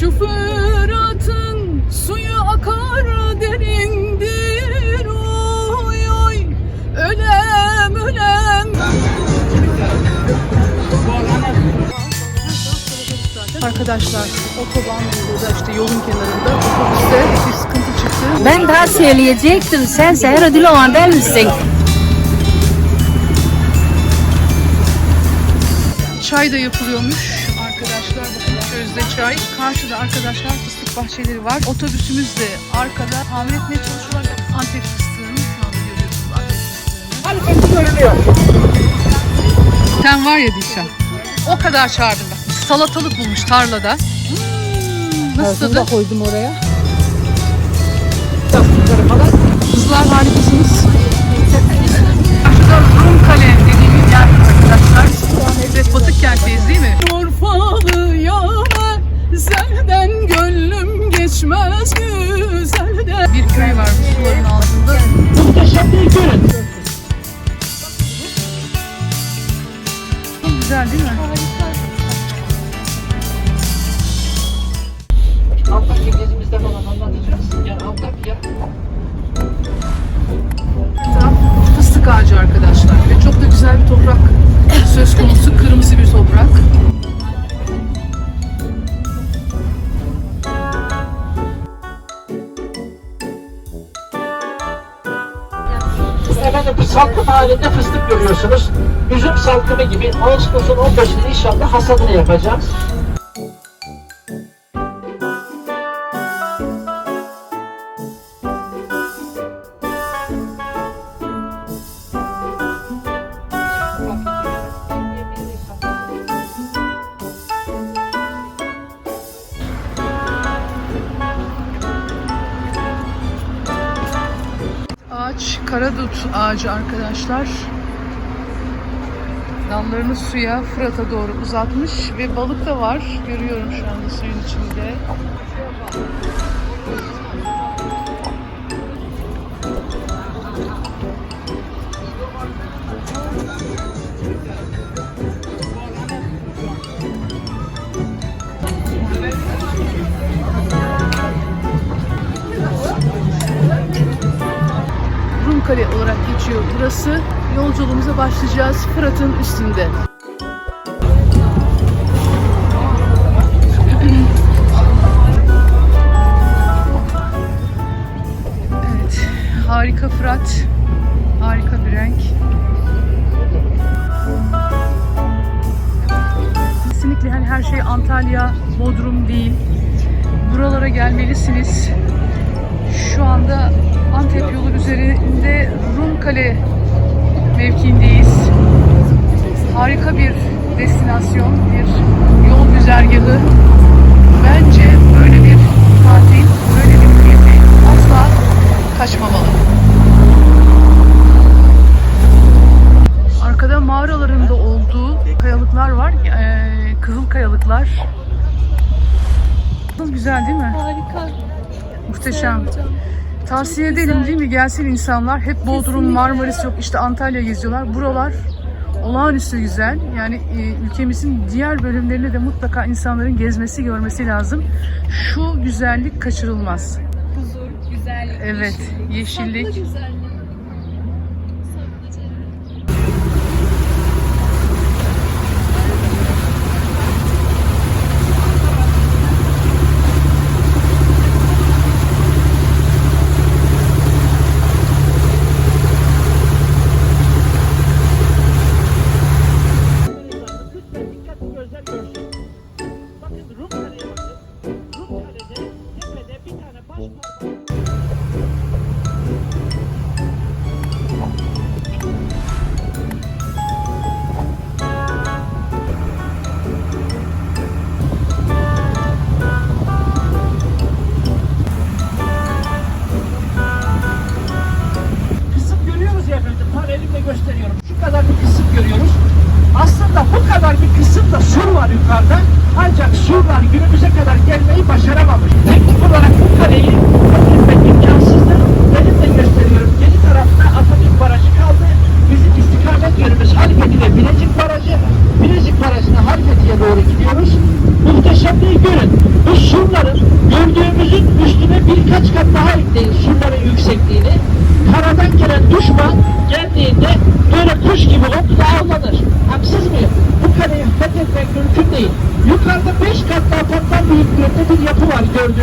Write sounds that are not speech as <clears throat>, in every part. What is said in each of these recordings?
Şu Fırat'ın suyu akar derindir oy oy Ölem ölem Arkadaşlar otoban burada işte yolun kenarında otobüste bir sıkıntı çıktı. Ben daha söyleyecektim. Sen Seher ödülü olan değil misin? Çay da yapılıyormuş çay. Karşıda arkadaşlar fıstık bahçeleri var. Otobüsümüz de arkada. Tahmin etmeye çalışıyorlar. Antep fıstığını şu anda görüyorsunuz. Antep fıstığını. Sen var ya Dişan. O kadar çağırdım bak. Salatalık bulmuş tarlada. Hmm, nasıl tadı? koydum oraya. Kızlar harikasınız. Karşıda Rum Kale dediğimiz yer arkadaşlar. Evet Batık kentteyiz değil mi? Urfalı yâre zelden gönlüm geçmez güzelden. Bir köy var bu suların altında. Çok güzel değil mi? Antakya gezimizde falan anlatacağız. Yani Antakya Etraf fıstık ağacı arkadaşlar. Ve çok da güzel bir toprak söz konusu. Kırmızı bir toprak. Salkım halinde fıstık görüyorsunuz. Üzüm salkımı gibi Ağustos'un 15'inde inşallah hasadını yapacağız. Karadut ağacı arkadaşlar. Dallarını suya Fırat'a doğru uzatmış ve balık da var. Görüyorum şu anda suyun içinde. Geçiyor burası. Yolculuğumuza başlayacağız Fırat'ın üstünde. Evet, harika Fırat. Harika bir renk. Kesinlikle hani her şey Antalya, Bodrum değil. Buralara gelmelisiniz. Şu anda Antep yolu üzerinde Rumkale mevkiindeyiz. Harika bir destinasyon, bir yol güzergahı. Bence böyle bir tatil, böyle bir gezi asla kaçmamalı. Arkada mağaralarında olduğu kayalıklar var. Ee, kızıl kayalıklar. Çok güzel değil mi? Harika. Muhteşem. Tavsiye edelim değil mi? Gelsin insanlar. Hep Bodrum, Marmaris yok işte Antalya geziyorlar. Buralar olağanüstü güzel. Yani e, ülkemizin diğer bölümlerine de mutlaka insanların gezmesi, görmesi lazım. Şu güzellik kaçırılmaz. Huzur, güzellik, Evet, yeşillik. Tatlı güzellik.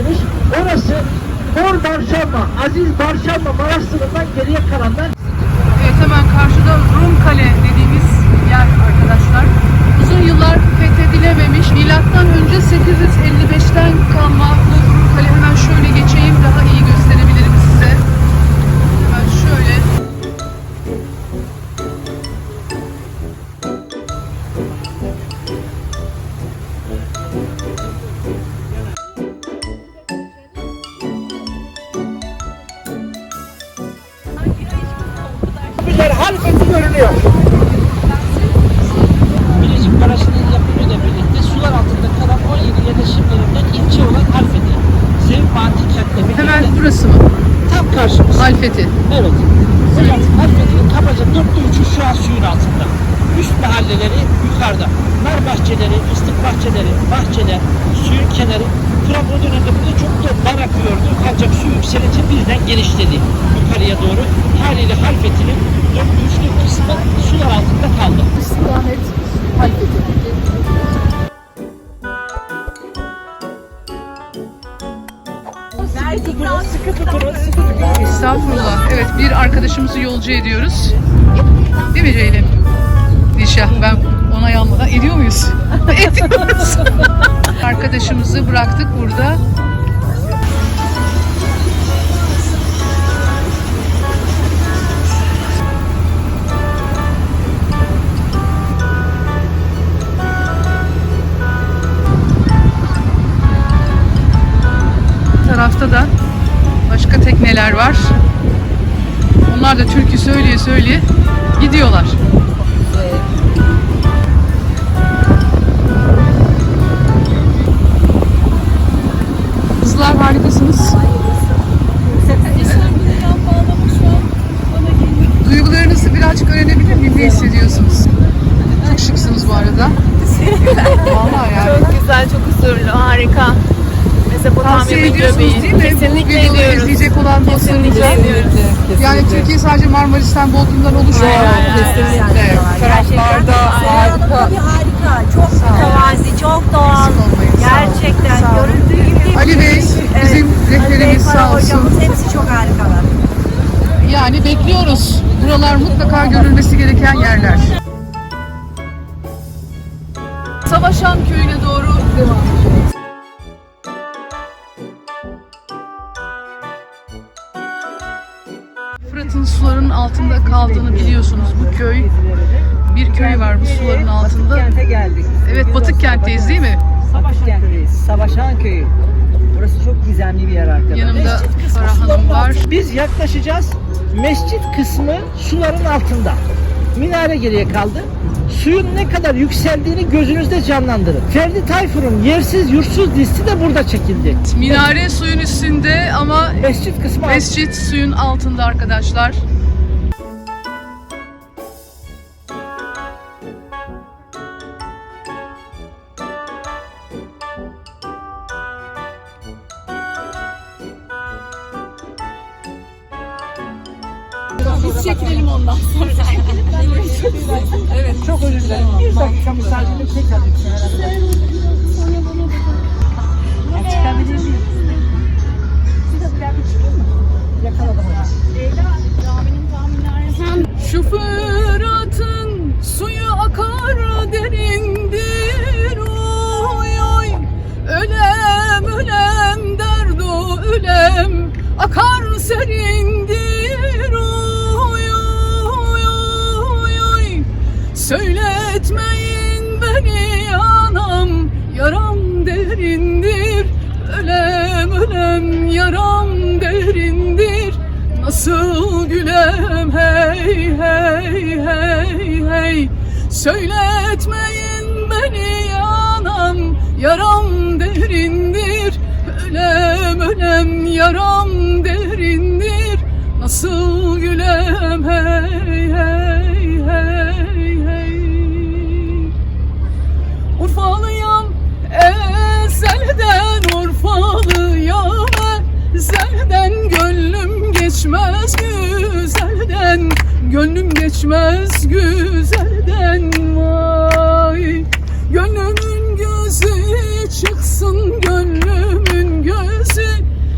Gördüğünüz. Orası Mor Barşalma, Aziz Barşalma Maraş sınırından geriye kalanlar Evet hemen karşıda Rum Kale dediğimiz yer arkadaşlar. Uzun yıllar fethedilememiş. Milattan önce 855'ten kalma bu Rum Kale hemen şöyle geçeyim daha iyi gösterebilirim size. Hemen şöyle. Burası mı? tam karşımız. Alfeti. Evet. Evet. Halfeti'nin kabaca dörtte üçü şu an suyun altında. Üst mahalleleri yukarıda. Nar bahçeleri, fıstık bahçeleri, bahçeler, suyun kenarı. Kurak o dönemde burada çok da dar akıyordu. Ancak su yükselince birden genişledi yukarıya doğru. Haliyle Halfeti'nin dörtte üçlük kısmı sular altında kaldı. İstikamet Alfeti. Estağfurullah. Evet bir arkadaşımızı yolcu ediyoruz. Değil mi Ceylin? Dişah ben onay almadan ediyor muyuz? <laughs> Ediyoruz. Arkadaşımızı bıraktık burada. Tekneler var. Onlar da türkü söyleye söyleye gidiyorlar. Kızlar harikasınız. Duygularınızı birazcık öğrenebilir miyim? Ne hissediyorsunuz? Çok şıksınız bu arada. <laughs> Vallahi yani. Çok güzel, çok huzurlu, harika. Mezopotamya Tavsiye bir ediyorsunuz göbeği. değil mi? Bu Kesinlikle videoları ediyoruz. izleyecek olan. Kesinlikle ediyoruz. Yani Türkiye sadece Marmaris'ten, Bodrum'dan oluşmuyor. Kesinlikle. Evet, taraflarda harika. Tabii harika. Çok mütevazi, çok doğal. Eksik olmayın, sağ olun. Gerçekten görüldüğü gibi. Ali Bey, bizim rehberimiz Bey, sağ Farah olsun. Hocamız hepsi çok harikalar. Yani bekliyoruz. Buralar mutlaka görülmesi gereken yerler. Savaşan köyüne doğru devam edeceğiz. Suların altında kaldığını biliyorsunuz bu köy. Bir köy var bu suların altında. Kente geldik. Evet Batık kentteyiz değil mi? Batık kentteyiz. Savaşan köyü. Burası çok gizemli bir yer arkadaşlar. Yanımda Farah Hanım var. Biz yaklaşacağız. Mescit kısmı suların altında. Minare geriye kaldı. Suyun ne kadar yükseldiğini gözünüzde canlandırın. Ferdi Tayfur'un Yersiz Yursuz dizisi de burada çekildi. Minare suyun üstünde ama Mescit kısmı altında. mescit suyun altında arkadaşlar. Dakika müsaadenizle tek alayım. Şu Fırat'ın suyu akar derindir. Oy oy. Ölem ölem derdo ölem. Akar serindir. Oy oy oy anam yaram derindir Ölem ölem yaram derindir. Nasıl gülem hey hey hey hey. Söyletmeyin beni yanam Yaram derindir. Ölem ölem yaram geçmez güzelden Gönlüm geçmez güzelden. Vay Gönlümün gözü çıksın Gönlümün gözü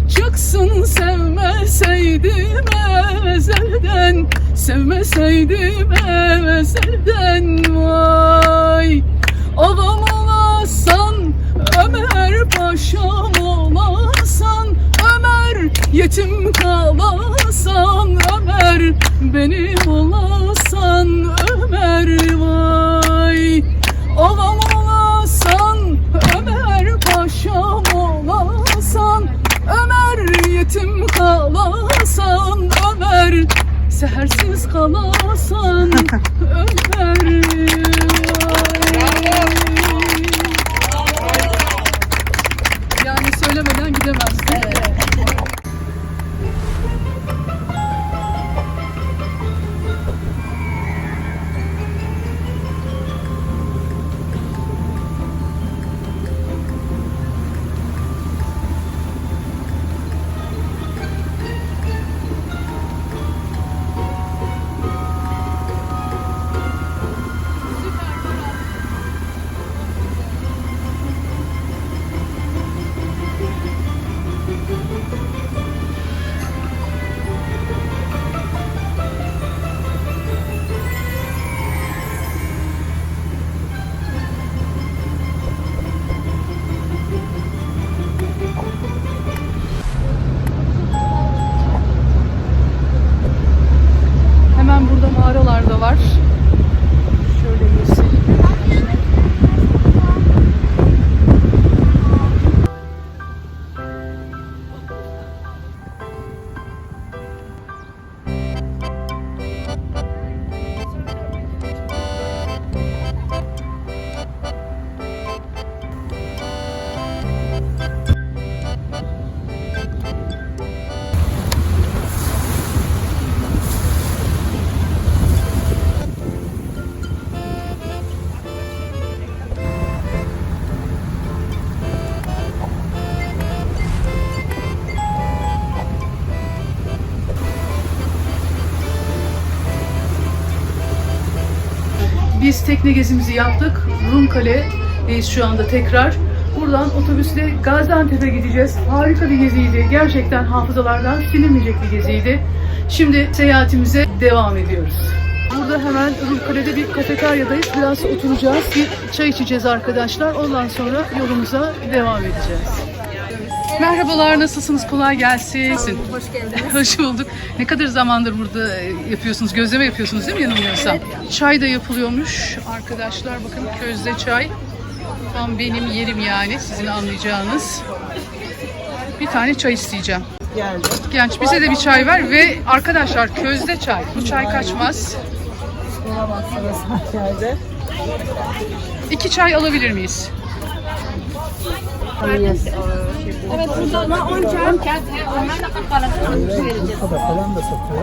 çıksın. Sevmeseydim ezelden Sevmeseydim ezelden Vay yetim kalasan Ömer benim olasan Ömer vay. Ağam olasan Ömer paşam olasan Ömer. Yetim kalasan Ömer sehersiz kalasan tekne gezimizi yaptık. Rumkale'deyiz şu anda tekrar. Buradan otobüsle Gaziantep'e gideceğiz. Harika bir geziydi. Gerçekten hafızalardan silinmeyecek bir geziydi. Şimdi seyahatimize devam ediyoruz. Burada hemen Rumkale'de bir kafeteryadayız. Biraz oturacağız. Bir çay içeceğiz arkadaşlar. Ondan sonra yolumuza devam edeceğiz. Merhabalar, nasılsınız? Kolay gelsin. Hoş geldiniz. Hoş bulduk. Ne kadar zamandır burada e, yapıyorsunuz? Gözleme yapıyorsunuz değil mi yanılmıyorsam? Çay da yapılıyormuş arkadaşlar. Bakın közde çay. Tam benim yerim yani sizin anlayacağınız. Bir tane çay isteyeceğim. Genç bize de bir çay ver ve arkadaşlar közde çay. Bu çay kaçmaz. İki çay alabilir miyiz?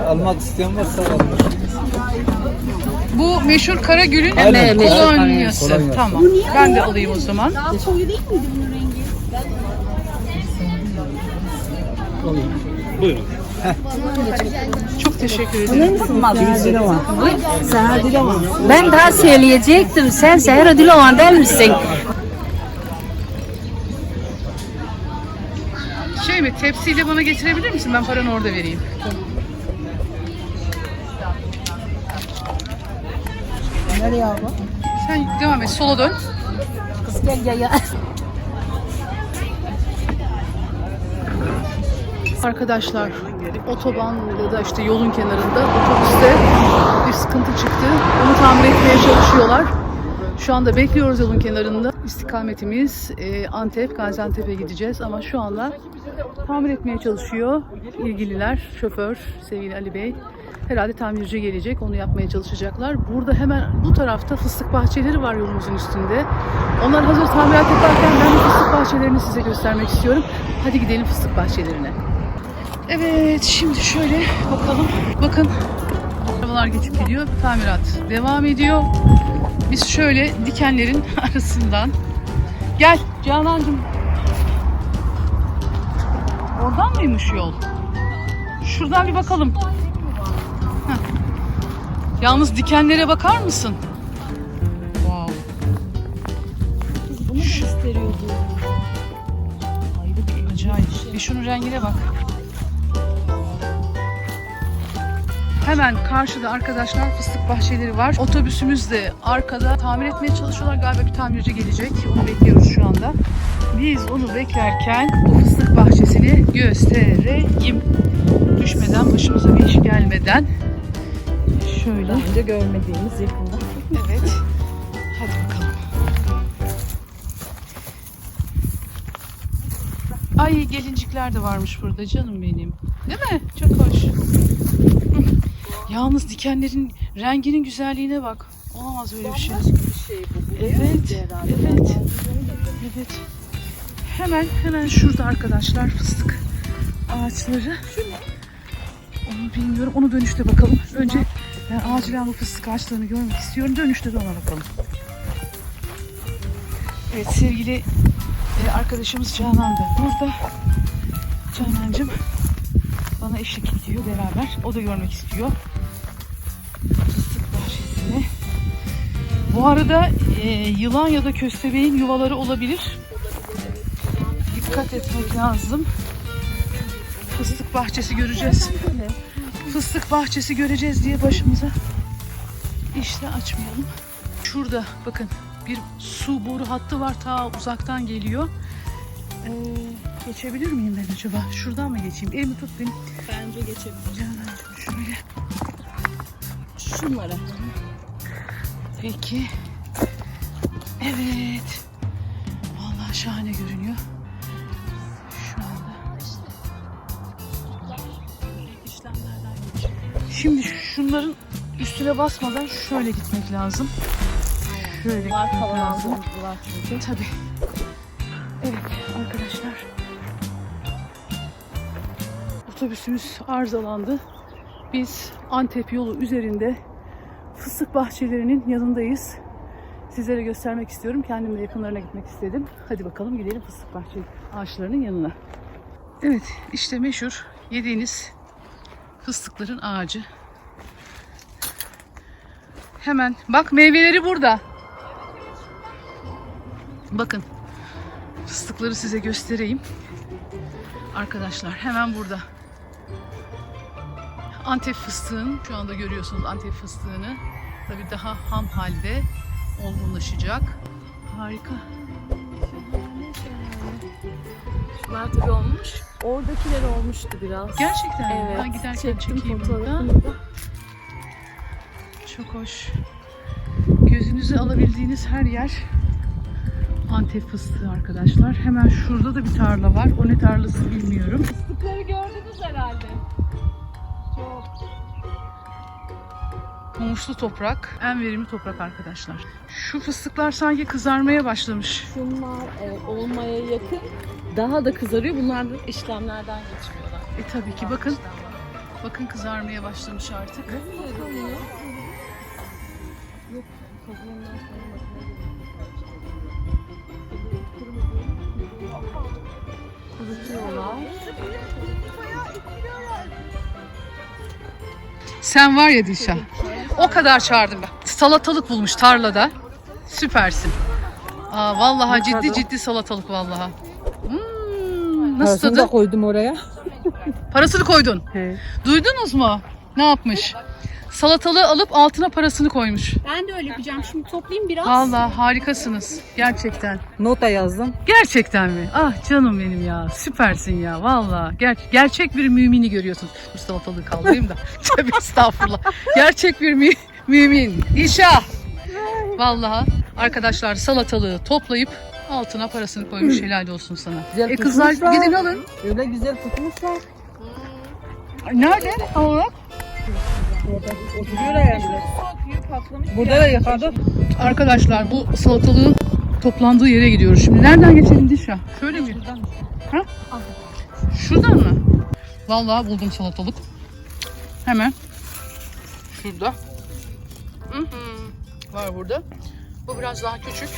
Almak isteyen varsa alır. Bu meşhur Karagül'ün Aynen. kolonyası. Kolonyası. Tamam. Ben de alayım o zaman. Buyurun. Çok teşekkür ederim. Ben daha söyleyecektim. Sen Seher Ödüloğan değil misin? Mi tepsiyle bana getirebilir misin? Ben paranı orada vereyim. Nereye abi? Sen devam et. Sola dön. Kız gel gel ya. Arkadaşlar otoban ya da işte yolun kenarında otobüste bir sıkıntı çıktı. Onu tamir etmeye çalışıyorlar. Şu anda bekliyoruz yolun kenarında. İstikametimiz e, Antep, Gaziantep'e gideceğiz ama şu anda tamir etmeye çalışıyor ilgililer, şoför sevgili Ali Bey. Herhalde tamirci gelecek, onu yapmaya çalışacaklar. Burada hemen bu tarafta fıstık bahçeleri var yolumuzun üstünde. Onlar hazır tamirat yaparken ben fıstık bahçelerini size göstermek istiyorum. Hadi gidelim fıstık bahçelerine. Evet, şimdi şöyle bakalım. Bakın, arabalar geçip gidiyor. Tamirat devam ediyor. Biz şöyle dikenlerin <laughs> arasından Gel Canancığım. Oradan mıymış yol? şuradan bir bakalım. Heh. Yalnız dikenlere bakar mısın? Wow. Bunu gösteriyordu. Acayip. Bir şunun rengine bak. Hemen karşıda arkadaşlar fıstık bahçeleri var. Otobüsümüz de arkada. Tamir etmeye çalışıyorlar. Galiba bir tamirci gelecek. Onu bekliyoruz şu anda. Biz onu beklerken bu fıstık bahçesini göstereyim. Düşmeden, başımıza bir iş gelmeden. Şöyle. Önce görmediğimiz yakında. Evet. Hadi bakalım. Ay gelincikler de varmış burada canım benim. Değil mi? Çok hoş. Yalnız dikenlerin renginin güzelliğine bak. Olamaz öyle bir şey. Evet. Evet. Evet. Hemen hemen şurada arkadaşlar fıstık ağaçları. Onu bilmiyorum. Onu dönüşte bakalım. Önce ben acilen bu fıstık ağaçlarını görmek istiyorum. Dönüşte de ona bakalım. Evet sevgili e, arkadaşımız Canan da burada. Canancığım bana eşlik ediyor beraber. O da görmek istiyor. Bu arada e, yılan ya da köstebeğin yuvaları olabilir. Dikkat etmek lazım. Fıstık bahçesi göreceğiz. Fıstık bahçesi göreceğiz diye başımıza işte açmayalım. Şurada bakın bir su boru hattı var ta uzaktan geliyor. Ee, geçebilir miyim ben acaba? Şuradan mı geçeyim? Elimi tut benim. Bence geçebilir. Canancığım şöyle. Şunlara. Peki. Evet. Vallahi şahane görünüyor. Şu anda. İşlemlerden geçiyor. Şimdi şunların üstüne basmadan şöyle gitmek lazım. Şöyle gitmek lazım. çünkü. Tabii. Evet arkadaşlar. Otobüsümüz arızalandı. Biz Antep yolu üzerinde fıstık bahçelerinin yanındayız. Sizlere göstermek istiyorum. Kendim de yakınlarına gitmek istedim. Hadi bakalım gidelim fıstık bahçe ağaçlarının yanına. Evet işte meşhur yediğiniz fıstıkların ağacı. Hemen bak meyveleri burada. Bakın fıstıkları size göstereyim. Arkadaşlar hemen burada. Antep fıstığın şu anda görüyorsunuz Antep fıstığını. Tabii daha ham halde olgunlaşacak. Harika. Bunlar tabii olmuş. Oradakiler olmuştu biraz. Gerçekten mi? Evet. ben giderken çektim çekeyim fotoğrafını da. Çok hoş. Gözünüzü alabildiğiniz her yer Antep fıstığı arkadaşlar. Hemen şurada da bir tarla var. O ne tarlası bilmiyorum. Humuslu toprak, en verimli toprak arkadaşlar. Şu fıstıklar sanki kızarmaya başlamış. Şunlar evet, olmaya yakın. Daha da kızarıyor. Bunlar da işlemlerden geçmiyorlar. E tabii ki bakın. Bakın kızarmaya başlamış artık. Kurutuyorlar. Sen var ya Dilşah. O kadar çağırdım ben. Salatalık bulmuş tarlada. Süpersin. Aa, vallahi ciddi ciddi salatalık vallahi. Hmm, nasıl Parasını tadı? da koydum oraya. Parasını koydun. He. Duydunuz mu? Ne yapmış? Salatalığı alıp altına parasını koymuş. Ben de öyle yapacağım. Şimdi toplayayım biraz. Vallahi harikasınız. Gerçekten. Nota yazdım. Gerçekten mi? Ah canım benim ya. Süpersin ya. Vallahi. Ger- gerçek bir mümini görüyorsun. Dur salatalığı kaldırayım da. <laughs> Tabii estağfurullah. Gerçek bir mü- mümin. İnşa. Vallahi arkadaşlar salatalığı toplayıp altına parasını koymuş. <clears throat> Helal olsun sana. Güzel e kızlar tutmuşlar. gidin alın. Öyle güzel tutmuşlar. Nerede? Tam olarak? Oturuyor. Burada da yıkadık. Arkadaşlar bu salatalığın toplandığı yere gidiyoruz. Şimdi nereden geçelim Dişa? Şöyle mi? Ha? Şuradan mı? Vallahi buldum salatalık. Hemen. Şurada. Hı hı. Var burada. Bu biraz daha küçük.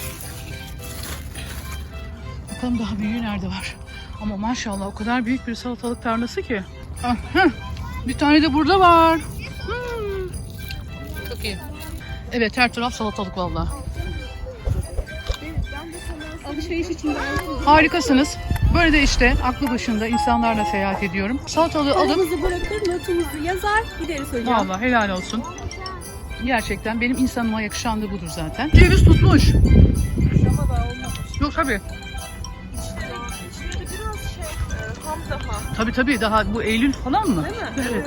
Bakalım daha büyüğü nerede var. Ama maşallah o kadar büyük bir salatalık tarlası ki. Ah, heh. Bir tane de burada var. Evet her taraf salatalık vallahi. Alışveriş için geldim. Harikasınız. Böyle de işte aklı başında insanlarla seyahat ediyorum. Salatalığı alıp Paramızı bırakır, notumuzu yazar, gideriz hocam. Vallahi helal olsun. Gerçekten benim insanıma yakışan da budur zaten. Ceviz tutmuş. Yok tabii. Tabii tabii daha bu Eylül falan mı? Evet.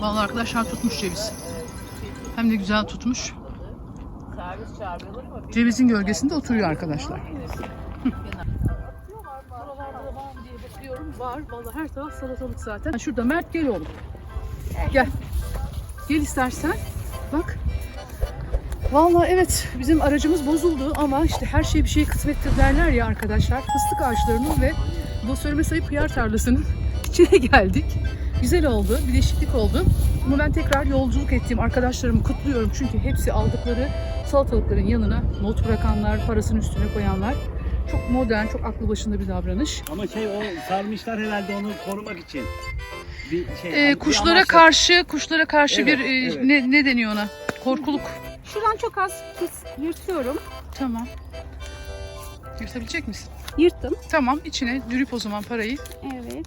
Vallahi arkadaşlar tutmuş ceviz. Hem de güzel tutmuş. Cevizin gölgesinde oturuyor arkadaşlar. Var. Vallahi her taraf salatalık zaten. Şurada Mert gel oğlum. Gel. Gel istersen. Bak. Vallahi evet bizim aracımız bozuldu ama işte her şey bir şey kısmettir derler ya arkadaşlar. Fıstık ağaçlarının ve bu söyleme sayıp hıyar tarlasının <laughs> içine geldik. Güzel oldu, bir değişiklik oldu. Ama ben tekrar yolculuk ettiğim arkadaşlarımı kutluyorum. Çünkü hepsi aldıkları salatalıkların yanına not bırakanlar, parasını üstüne koyanlar. Çok modern, çok aklı başında bir davranış. Ama şey o sarmışlar herhalde onu korumak için. Bir şey. Ee, bir kuşlara amaçla- karşı, kuşlara karşı Evet, bir e, evet. ne, ne deniyor ona? Korkuluk. Şuradan çok az pis yırtıyorum. Tamam. Yırtabilecek misin? Yırttım. Tamam, içine dürüp o zaman parayı. Evet.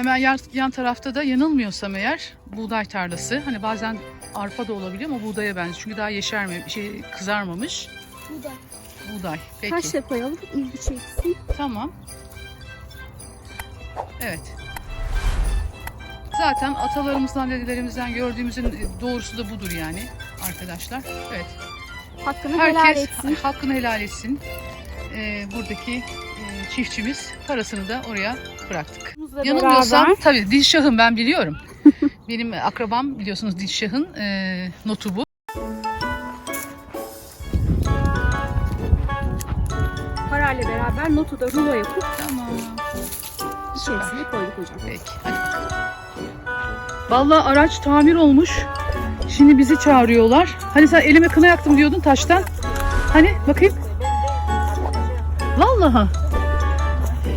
Hemen yan, yan tarafta da yanılmıyorsam eğer buğday tarlası. Hani bazen arpa da olabiliyor ama buğdaya benziyor. Çünkü daha yeşerme, şey kızarmamış. Buğday. Buğday. Peki. Kaşla koyalım, ilgi çeksin. Tamam. Evet. Zaten atalarımızdan, dedelerimizden gördüğümüzün doğrusu da budur yani arkadaşlar. Evet. Hakkını helal Herkes etsin. hakkını helal etsin. Ee, buradaki çiftçimiz parasını da oraya bıraktık. Yanılmıyorsam tabii Dilşah'ın ben biliyorum. <laughs> Benim akrabam biliyorsunuz Dilşah'ın e, notu bu. parayla beraber notu da rulo yapıp Tamam. İçerisine koyduk hocam. Peki. Hadi. Vallahi araç tamir olmuş. Şimdi bizi çağırıyorlar. Hani sen elime kına yaktım diyordun taştan. Hani bakayım. Vallahi.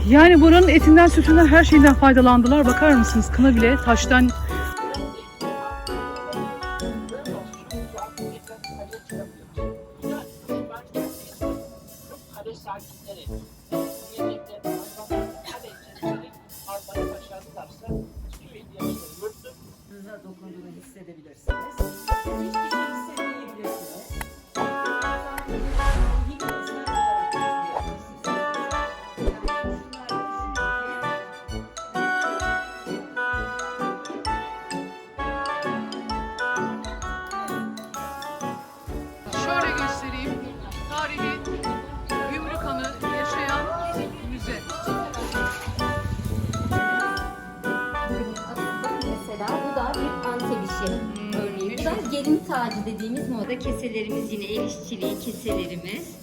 Yani buranın etinden, sütünden, her şeyinden faydalandılar. Bakar mısınız? Kına bile taştan mesela bu da bir antep işi örneği. Bu da gelin tacı dediğimiz moda keselerimiz yine el işçiliği keselerimiz.